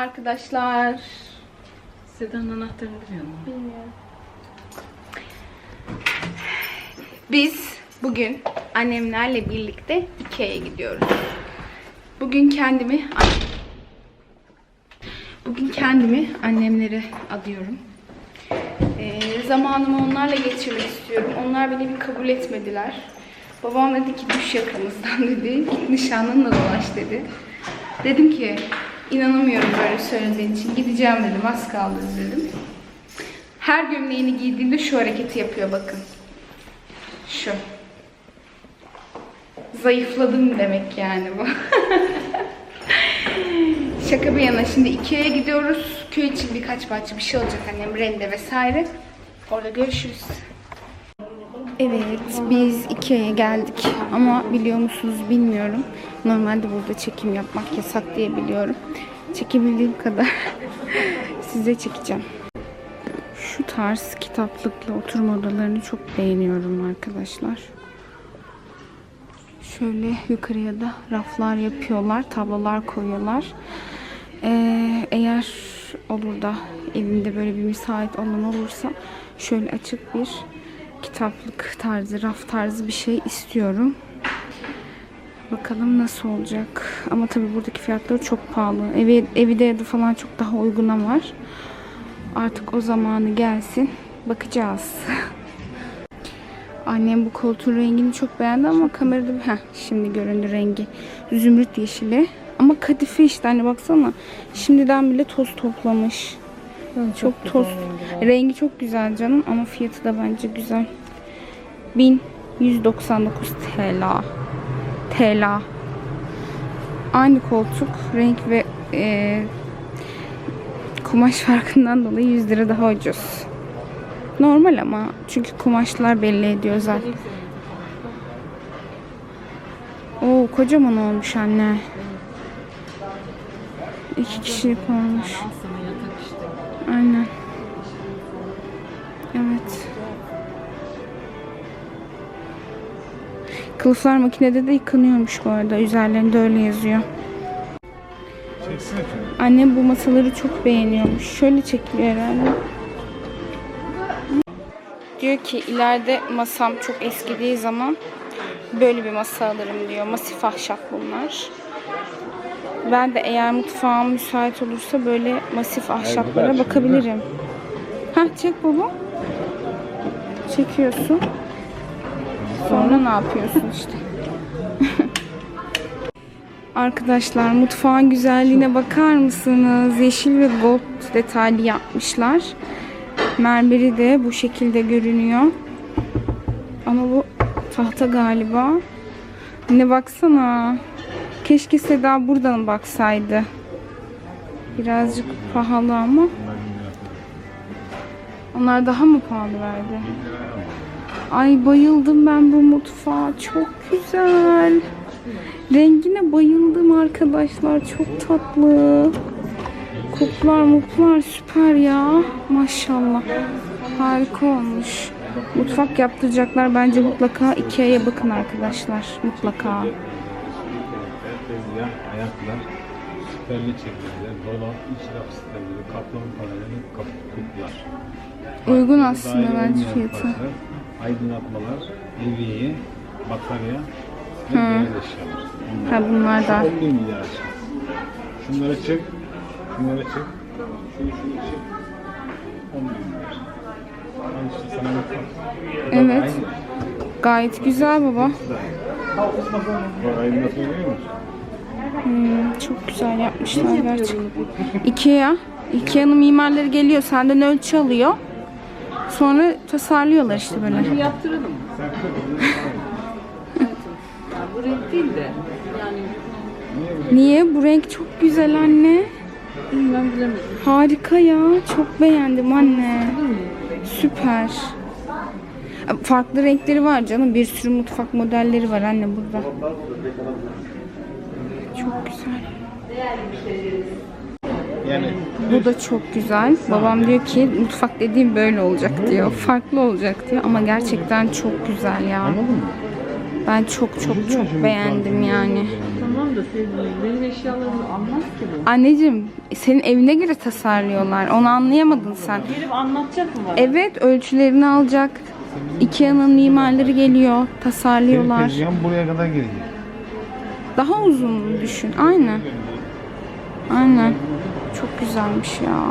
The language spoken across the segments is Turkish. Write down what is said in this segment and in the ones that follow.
arkadaşlar. Sedanın anahtarını biliyor musun? Bilmiyorum. Biz bugün annemlerle birlikte Ikea'ya gidiyoruz. Bugün kendimi Bugün kendimi annemlere adıyorum. Ee, zamanımı onlarla geçirmek istiyorum. Onlar beni bir kabul etmediler. Babam dedi ki düş yakamızdan dedi. Git nişanlınla dolaş dedi. Dedim ki inanamıyorum böyle söylediğin için. Gideceğim dedim. Az kaldı dedim. Her gömleğini giydiğinde şu hareketi yapıyor bakın. Şu. Zayıfladım demek yani bu. Şaka bir yana şimdi Ikea'ya gidiyoruz. Köy için birkaç parça bir şey olacak annem rende vesaire. Orada görüşürüz. Evet biz Ikea'ya geldik ama biliyor musunuz bilmiyorum. Normalde burada çekim yapmak yasak diye biliyorum. Çekebildiğim kadar size çekeceğim. Şu tarz kitaplıklı oturma odalarını çok beğeniyorum arkadaşlar. Şöyle yukarıya da raflar yapıyorlar, tablolar koyuyorlar. Ee, eğer olur da evinde böyle bir müsait alan olursa şöyle açık bir kitaplık tarzı, raf tarzı bir şey istiyorum. Bakalım nasıl olacak. Ama tabii buradaki fiyatları çok pahalı. Evi, evi de falan çok daha uyguna var. Artık o zamanı gelsin. Bakacağız. Annem bu koltuğun rengini çok beğendi ama kamerada heh, şimdi göründü rengi. Zümrüt yeşili. Ama kadife işte hani baksana. Şimdiden bile toz toplamış. Çok, toz. Rengi çok güzel canım ama fiyatı da bence güzel. 1199 TL. TL. Aynı koltuk, renk ve e, kumaş farkından dolayı 100 lira daha ucuz. Normal ama çünkü kumaşlar belli ediyor zaten. Oo kocaman olmuş anne. İki kişilik olmuş. Aynen. Kılıflar makinede de yıkanıyormuş bu arada. Üzerlerinde öyle yazıyor. Annem bu masaları çok beğeniyormuş. Şöyle çekiliyor herhalde. Diyor ki ileride masam çok eskidiği zaman böyle bir masa alırım diyor. Masif ahşap bunlar. Ben de eğer mutfağım müsait olursa böyle masif ahşaplara bakabilirim. Hah çek baba. Çekiyorsun. Sonra ne yapıyorsun işte. Arkadaşlar mutfağın güzelliğine bakar mısınız? Yeşil ve gold detaylı yapmışlar. Mermeri de bu şekilde görünüyor. Ama bu tahta galiba. Ne baksana. Keşke Seda buradan baksaydı. Birazcık pahalı ama. Onlar daha mı pahalı verdi? Ay bayıldım ben bu mutfağa. Çok güzel. Rengine bayıldım arkadaşlar. Çok tatlı. Kuplar muplar süper ya. Maşallah. Harika olmuş. Mutfak yaptıracaklar. Bence mutlaka Ikea'ya bakın arkadaşlar. Mutlaka. Ayaklar, süperli çekmeceler, dolap, iç raf sistemleri, kaplama panelleri, kapı kuplar. Uygun aslında bence fiyatı. parçalar, Aydınlatmalar, levye, batarya ve beyaz eşyalar. Bunlar. Ha bunlar da. 10 bin milyar aşağı. Şunları çek, şunları çek, şunu şunu çek. 10 bin milyar. Al işte sana bir bak. Bu da Evet. aynı. Gayet güzel baba. Bak aydınlatma görüyor musun? Hmm, çok güzel yapmışlar gerçekten. Ikea. Ikea'nın mimarları geliyor. Senden ölçü alıyor. Sonra tasarlıyorlar işte böyle. Yaptıralım. Ya bu renk değil de yani Niye? Bu renk çok güzel anne. bilmem bilemedim. Harika ya. Çok beğendim anne. Süper. Farklı renkleri var canım. Bir sürü mutfak modelleri var anne burada. Çok güzel. Yani Bu da çok güzel. Babam diyor ki mutfak dediğim böyle olacak diyor. Farklı olacak diyor ama gerçekten çok güzel ya. anladın mı? Ben çok çok çok beğendim yani. Tamam da senin, benim eşyalarımı almaz ki bu. Anneciğim senin evine göre tasarlıyorlar. Onu anlayamadın sen. Gelip anlatacak mı bana? Evet ölçülerini alacak. Ikea'nın mimarları geliyor. Benim Tasarlıyorlar. tezgahım buraya kadar gelecek. Daha uzun düşün. Aynen. Aynen. Çok güzelmiş ya.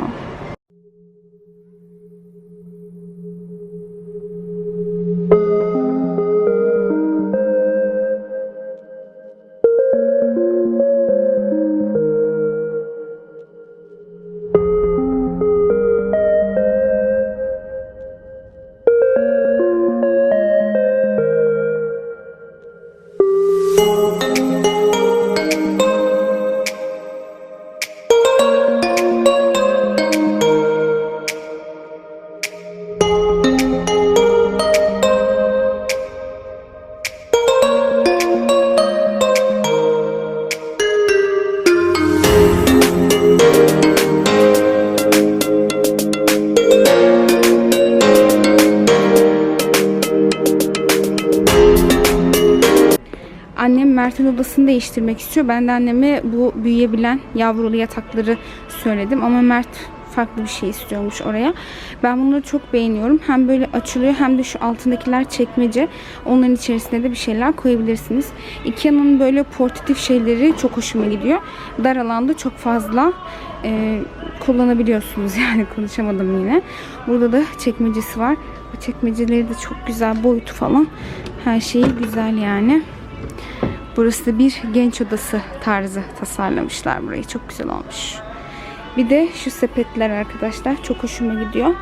Değiştirmek istiyor. Ben de anneme bu büyüyebilen yavrulu yatakları söyledim. Ama Mert farklı bir şey istiyormuş oraya. Ben bunları çok beğeniyorum. Hem böyle açılıyor hem de şu altındakiler çekmece. Onların içerisine de bir şeyler koyabilirsiniz. Ikea'nın böyle portatif şeyleri çok hoşuma gidiyor. Dar alanda çok fazla e, kullanabiliyorsunuz yani konuşamadım yine. Burada da çekmecesi var. Bu çekmeceleri de çok güzel boyutu falan. Her şeyi güzel yani. Burası bir genç odası tarzı tasarlamışlar burayı. Çok güzel olmuş. Bir de şu sepetler arkadaşlar. Çok hoşuma gidiyor.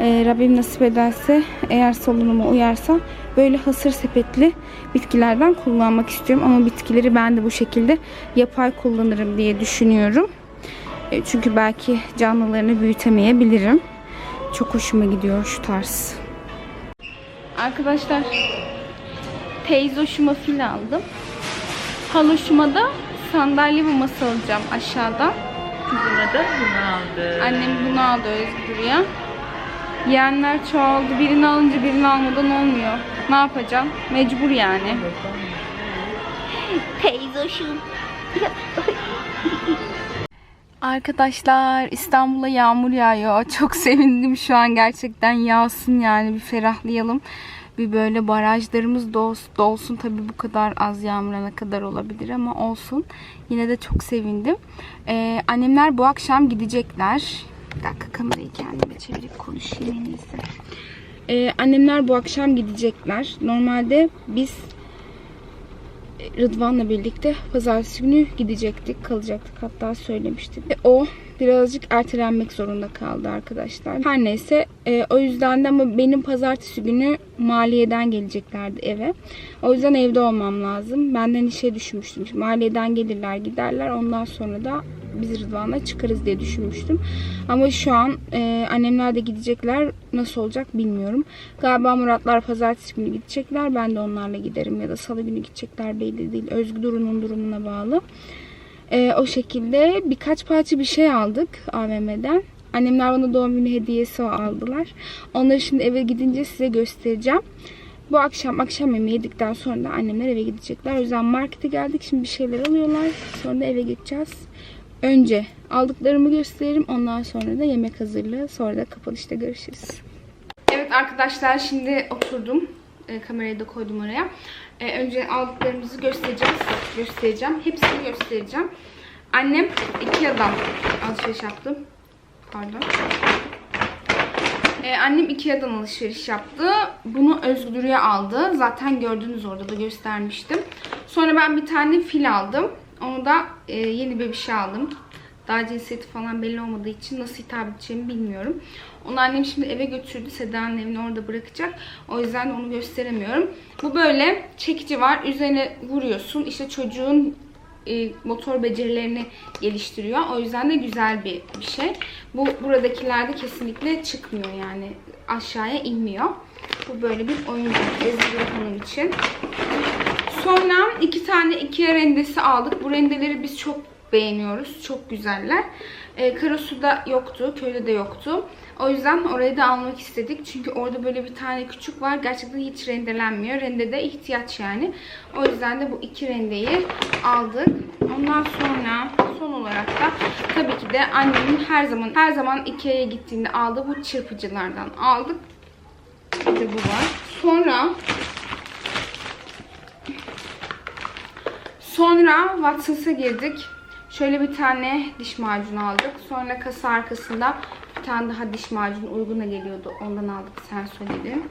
Ee, Rabbim nasip ederse eğer salonuma uyarsa böyle hasır sepetli bitkilerden kullanmak istiyorum. Ama bitkileri ben de bu şekilde yapay kullanırım diye düşünüyorum. E, çünkü belki canlılarını büyütemeyebilirim. Çok hoşuma gidiyor şu tarz. Arkadaşlar teyze hoşuma fil aldım. Haloşuma da sandalye ve masa alacağım aşağıda. Kızıma da bunu aldı. Annem bunu aldı Özgür'e. Yeğenler çoğaldı. Birini alınca birini almadan olmuyor. Ne yapacağım? Mecbur yani. Teyzoşum. Arkadaşlar İstanbul'a yağmur yağıyor. Çok sevindim şu an gerçekten yağsın yani bir ferahlayalım. Bir böyle barajlarımız dolsun. Tabii bu kadar az yağmurana kadar olabilir ama olsun. Yine de çok sevindim. Ee, annemler bu akşam gidecekler. Bir dakika kamerayı kendime çevirip konuşayım en iyisi. Ee, annemler bu akşam gidecekler. Normalde biz Rıdvan'la birlikte pazartesi günü gidecektik, kalacaktık hatta söylemiştik. Ve o birazcık ertelenmek zorunda kaldı arkadaşlar. Her neyse e, o yüzden de ama benim pazartesi günü maliyeden geleceklerdi eve. O yüzden evde olmam lazım. Benden işe düşünmüştüm. Şimdi maliyeden gelirler giderler ondan sonra da biz Rıdvan'la çıkarız diye düşünmüştüm. Ama şu an e, annemler de gidecekler. Nasıl olacak bilmiyorum. Galiba Muratlar pazartesi günü gidecekler. Ben de onlarla giderim ya da salı günü gidecekler belli değil. Özgü Duru'nun durumuna bağlı. E, o şekilde birkaç parça bir şey aldık AVM'den. Annemler bana doğum günü hediyesi aldılar. Onları şimdi eve gidince size göstereceğim. Bu akşam akşam yemeği yedikten sonra da annemler eve gidecekler. O yüzden markete geldik. Şimdi bir şeyler alıyorlar. Sonra da eve gideceğiz. Önce aldıklarımı gösteririm. Ondan sonra da yemek hazırlığı. Sonra da kapanışta görüşürüz. Evet arkadaşlar şimdi oturdum. E, kamerayı da koydum oraya. E, önce aldıklarımızı göstereceğiz. Göstereceğim. Hepsini göstereceğim. Annem Ikea'dan alışveriş yaptım. Pardon. Ee, annem Ikea'dan alışveriş yaptı. Bunu Özgür'e aldı. Zaten gördünüz orada da göstermiştim. Sonra ben bir tane fil aldım. Onu da e, yeni bir şey aldım. Daha cinsiyeti falan belli olmadığı için nasıl hitap edeceğimi bilmiyorum. Onu annem şimdi eve götürdü. Seda'nın evini orada bırakacak. O yüzden de onu gösteremiyorum. Bu böyle çekici var. Üzerine vuruyorsun. İşte çocuğun e, motor becerilerini geliştiriyor. O yüzden de güzel bir, bir şey. Bu buradakilerde kesinlikle çıkmıyor yani aşağıya inmiyor. Bu böyle bir oyuncak Ezgi Hanım için. Sonra iki tane Ikea rendesi aldık. Bu rendeleri biz çok beğeniyoruz. Çok güzeller. E, Karasu'da yoktu, köyde de yoktu. O yüzden orayı da almak istedik. Çünkü orada böyle bir tane küçük var. Gerçekten hiç rendelenmiyor. Rendede ihtiyaç yani. O yüzden de bu iki rendeyi aldık. Ondan sonra son olarak da tabii ki de annemin her zaman her zaman Ikea'ya gittiğinde aldığı bu çırpıcılardan aldık. Bir de bu var. Sonra Sonra Watson's'a girdik. Şöyle bir tane diş macunu aldık. Sonra kasa arkasında bir tane daha diş macunu uyguna geliyordu. Ondan aldık sen söyledin.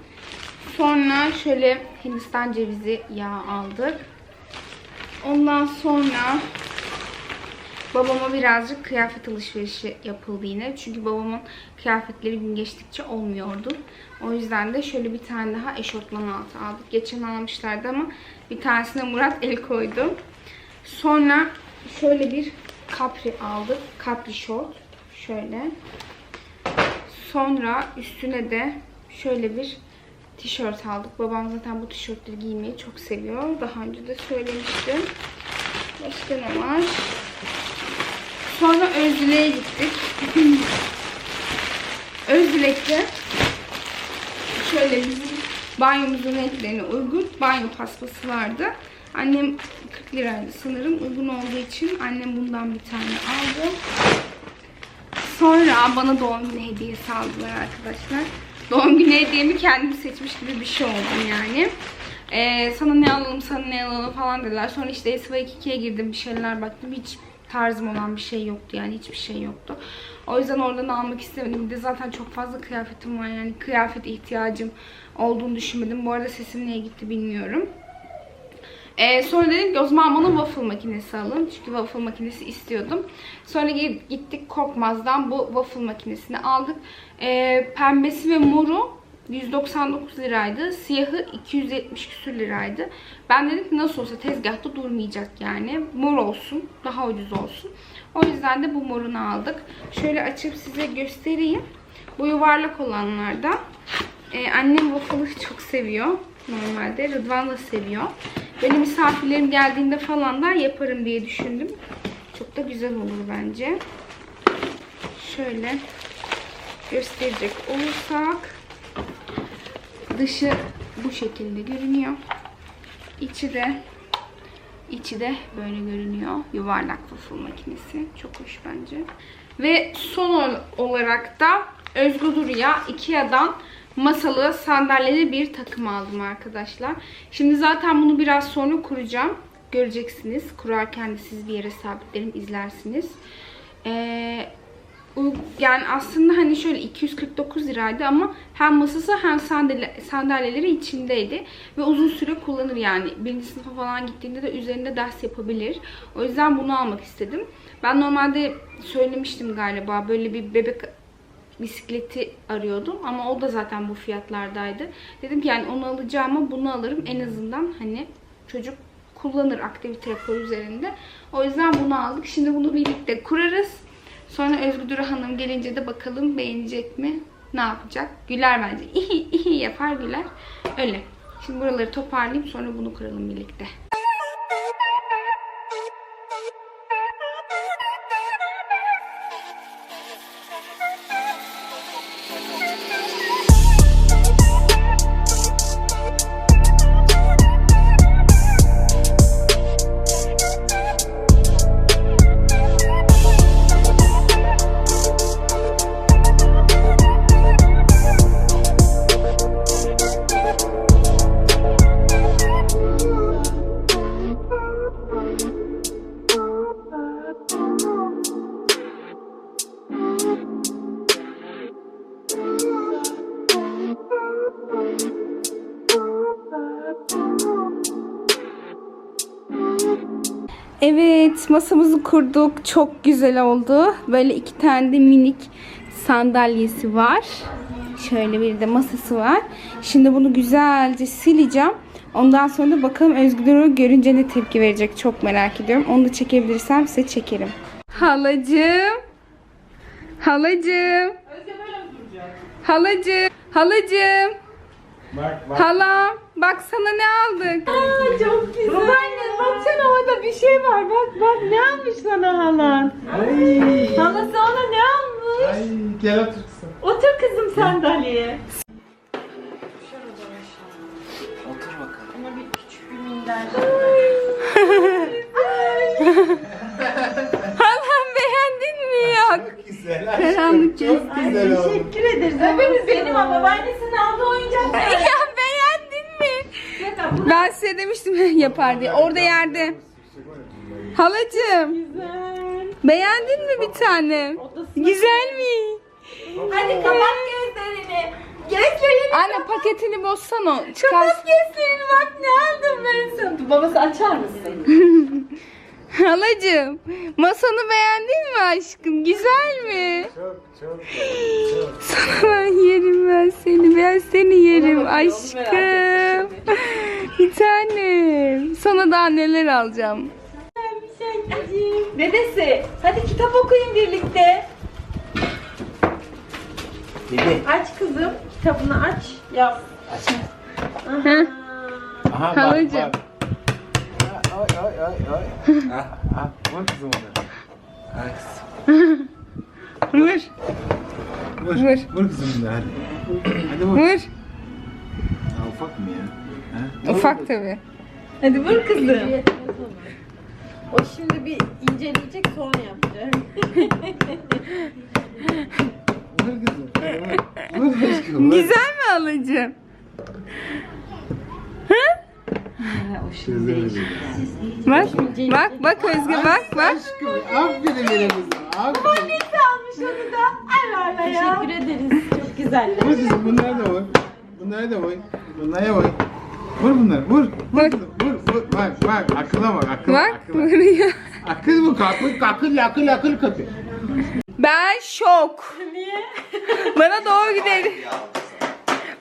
Sonra şöyle Hindistan cevizi yağı aldık. Ondan sonra babama birazcık kıyafet alışverişi yapıldı yine. Çünkü babamın kıyafetleri gün geçtikçe olmuyordu. O yüzden de şöyle bir tane daha eşofman altı aldık. Geçen almışlardı ama bir tanesine Murat el koydu. Sonra şöyle bir kapri aldık. Kapri şort. Şöyle. Sonra üstüne de şöyle bir tişört aldık. Babam zaten bu tişörtleri giymeyi çok seviyor. Daha önce de söylemiştim. Başka ne var? Sonra Özdile'ye gittik. Özdilek'te şöyle bizim banyomuzun renklerine uygun banyo paspası vardı. Annem 40 liraydı sanırım. Uygun olduğu için annem bundan bir tane aldı. Sonra bana doğum günü hediyesi aldılar arkadaşlar. Doğum günü hediyemi kendim seçmiş gibi bir şey oldum yani. Ee, sana ne alalım, sana ne alalım falan dediler. Sonra işte SV2'ye girdim, bir şeyler baktım. Hiç tarzım olan bir şey yoktu yani hiçbir şey yoktu. O yüzden oradan almak istemedim. Bir de zaten çok fazla kıyafetim var yani kıyafet ihtiyacım olduğunu düşünmedim. Bu arada sesim niye gitti bilmiyorum. Ee, sonra dedim ki o zaman bana waffle makinesi alın. Çünkü waffle makinesi istiyordum. Sonra gittik Korkmaz'dan bu waffle makinesini aldık. Ee, pembesi ve moru 199 liraydı. Siyahı 270 küsür liraydı. Ben dedim ki nasıl olsa tezgahta durmayacak yani. Mor olsun. Daha ucuz olsun. O yüzden de bu morunu aldık. Şöyle açıp size göstereyim. Bu yuvarlak olanlardan. Ee, annem waffle'ı çok seviyor. Normalde. Rıdvan da seviyor. Benim misafirlerim geldiğinde falan da yaparım diye düşündüm. Çok da güzel olur bence. Şöyle gösterecek olursak dışı bu şekilde görünüyor. İçi de içi de böyle görünüyor. Yuvarlak waffle makinesi. Çok hoş bence. Ve son olarak da Özgür Duru'ya Ikea'dan masalı sandalyeli bir takım aldım arkadaşlar. Şimdi zaten bunu biraz sonra kuracağım. Göreceksiniz. Kurarken de siz bir yere sabitlerim izlersiniz. Ee, yani aslında hani şöyle 249 liraydı ama hem masası hem sandalye, sandalyeleri içindeydi. Ve uzun süre kullanır yani. Birinci sınıfa falan gittiğinde de üzerinde ders yapabilir. O yüzden bunu almak istedim. Ben normalde söylemiştim galiba böyle bir bebek bisikleti arıyordum ama o da zaten bu fiyatlardaydı. Dedim ki yani onu alacağıma bunu alırım en azından hani çocuk kullanır aktivite yapar üzerinde. O yüzden bunu aldık. Şimdi bunu birlikte kurarız. Sonra Özgür Duru Hanım gelince de bakalım beğenecek mi? Ne yapacak? Güler bence. İhi ihi yapar güler. Öyle. Şimdi buraları toparlayayım sonra bunu kuralım birlikte. Evet masamızı kurduk. Çok güzel oldu. Böyle iki tane de minik sandalyesi var. Şöyle bir de masası var. Şimdi bunu güzelce sileceğim. Ondan sonra da bakalım Özgür görünce ne tepki verecek. Çok merak ediyorum. Onu da çekebilirsem size çekerim. Halacığım. Halacığım. Halacığım. Halacığım. Bak bak. Halam. Bak sana ne aldık. Çok güzel. Babaanne baksana orada bir şey var. Bak bak ne almış sana halan. Ay. Halası ona ne almış? Ay gel otur kızım. Otur kızım sandalyeye. Otur bakalım. Ona bir küçük bir minder. Halam beğendin mi ya? Güzel. Karanlık Çok güzel oldu. Teşekkür ederiz. Hepiniz benim ama babaannesinin aldığı oyuncaklar. ya beğendin mi? Ben size demiştim yapar diye. Orada yerde. Halacığım Güzel. beğendin mi bir tane? Güzel mi? Hadi kapat gözlerini. Gözlerini Anne paketini bozsana. Çıkar. gözlerini bak ne aldım ben sana. Babası açar mısın? Halacığım masanı beğendin mi aşkım? Güzel mi? Çok çok çok. Sana yerim ben seni. Ben seni yerim aşkım. Bir tanem. Sana daha neler alacağım. Dedesi hadi kitap okuyun birlikte. Dede. Aç kızım. Kitabını aç. Yap. Heh. Aha bak Halacığım. bak. Ay ay ay ay. ah, ah, vur kızım onu. Kızım. Vur. Vur. Vur. Vur kızım bunu hadi. Hadi vur. Vur. Ya, ufak mı ya? Ha? Ufak tabi. Hadi vur kızım. O şimdi bir inceleyecek sonra yapacak. Vur kızım. Vur. Vur aşkım. Vur. Güzel mi halacığım? Güzel. Bak. Bak bak Özge bak bak. Aşkım aferin kızım. Aferin. almış onu da. Ay valla ya. Teşekkür ederiz. Çok güzeller. Vur kızım bunları da vur. Bunları da vur. Bunlara vur. Vur bunları vur. Vur kızım vur vur. Bak bak akılla bak akıl Bak akıl. Akıl bu akıl akıl akıl akıl kapı. Ben şok. Niye? Bana doğum günü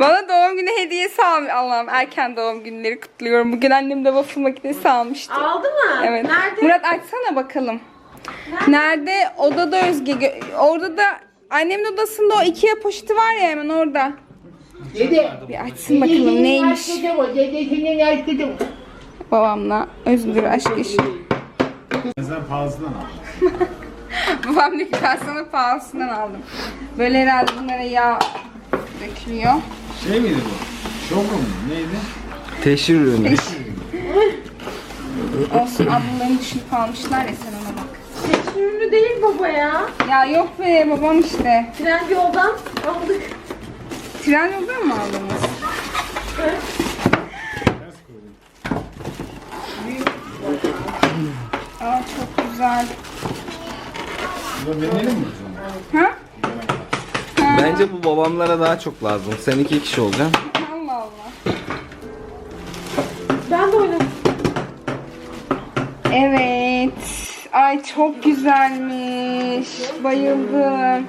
bana doğum günü hediyesi almış. Allah'ım erken doğum günleri kutluyorum. Bugün annem de waffle makinesi almıştı. Aldı mı? Evet. Nerede? Murat açsana bakalım. Nerede? Odada Özge. Orada da annemin odasında o Ikea poşeti var ya hemen orada. Dede. Bir açsın bakalım neymiş. Dedesinin yaşlı o. Babamla Özgür aşk işi. Sen pahalısından al. Babam diyor ki ben sana pahalısından aldım. Böyle herhalde bunlara yağ dökülüyor. Şey miydi bu? Şokum mu? Neydi? Teşhir ürünü. Olsun ablalarını düşünüp almışlar ya sen ona bak. Seçim ürünü değil baba ya. Ya yok be babam işte. Tren yoldan aldık. Tren yoldan mı aldınız? Aa çok güzel. Bunu deneyelim mi? Ha? Bence bu babamlara daha çok lazım. Sen iki kişi olacaksın. Allah Allah. Ben de oynadım. Evet. Ay çok güzelmiş. Bayıldım.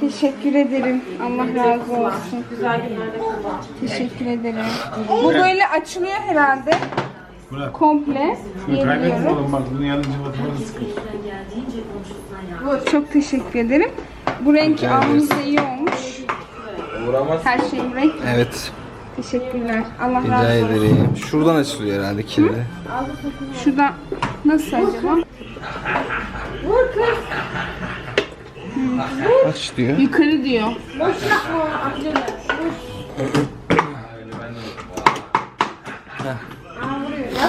Teşekkür ederim. Allah razı olsun. Güzel günlerde kullan. Teşekkür ederim. Bu böyle açılıyor herhalde. Murat. Komple Şunu kaybetme diyebiliyorum. oğlum bak bunu yanınca batırmanı sıkıntı. Çok teşekkür ederim. Bu renk almamız da iyi olmuş. Uğramaz. Her şey renk. Evet. Teşekkürler. Allah Rica razı olsun. ederim. Şuradan açılıyor herhalde kilidi. Şuradan nasıl acaba? Aç diyor. Yukarı diyor. Boş yapma amcalar.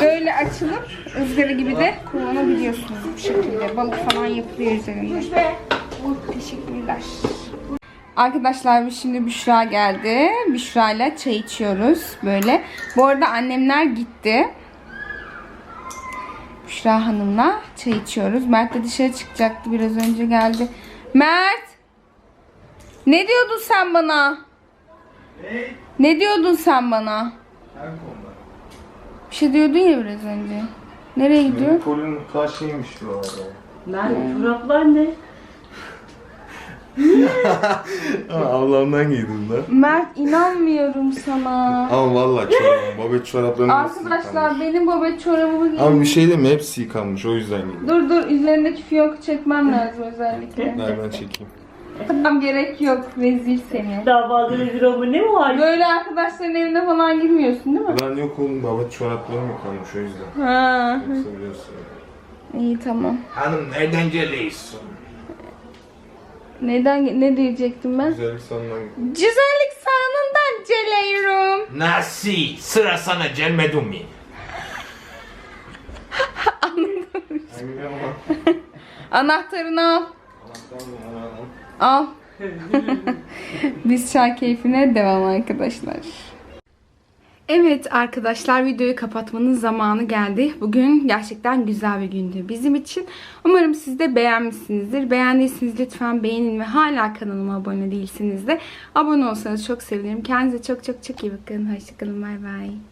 Böyle açılıp ızgara gibi de kullanabiliyorsunuz bu şekilde. Balık falan yapılıyor üzerinde. Teşekkürler. Arkadaşlar biz şimdi Büşra geldi. Büşra ile çay içiyoruz böyle. Bu arada annemler gitti. Büşra Hanım'la çay içiyoruz. Mert de dışarı çıkacaktı biraz önce geldi. Mert! Ne diyordun sen bana? Ne diyordun sen bana? Bir şey diyordun ya biraz önce. Nereye gidiyor? Kolun taşıymış bu arada. Nerede? Çoraplar ne? Ablamdan giydim de. Mert inanmıyorum sana. Ama vallahi çorabım, babet çoraplarım hepsi Arkadaşlar benim babet çorabımı Ama giymiş. bir şey diyeyim mi? Hepsi yıkanmış o yüzden giydim. Dur dur üzerindeki fiyonku çekmem lazım özellikle. Nereden çekeyim? Tamam gerek yok. Rezil seni. Daha fazla rezil olma ne var? Böyle arkadaşların evine falan girmiyorsun değil mi? Ben yok oğlum babet çoraplarım yıkanmış o yüzden. Ha. Yoksa biliyorsun. İyi tamam. Hanım nereden geliyorsun? Neden ne diyecektim ben? Güzellik sandan Güzellik salonundan geliyorum. Nasıl? Sıra sana gelmedi mi? Ama? Anahtarını al. Al. Biz çay keyfine devam arkadaşlar. Evet arkadaşlar videoyu kapatmanın zamanı geldi. Bugün gerçekten güzel bir gündü bizim için. Umarım siz de beğenmişsinizdir. Beğendiyseniz lütfen beğenin ve hala kanalıma abone değilsiniz de abone olsanız çok sevinirim. Kendinize çok çok çok iyi bakın. Hoşçakalın. Bay bay.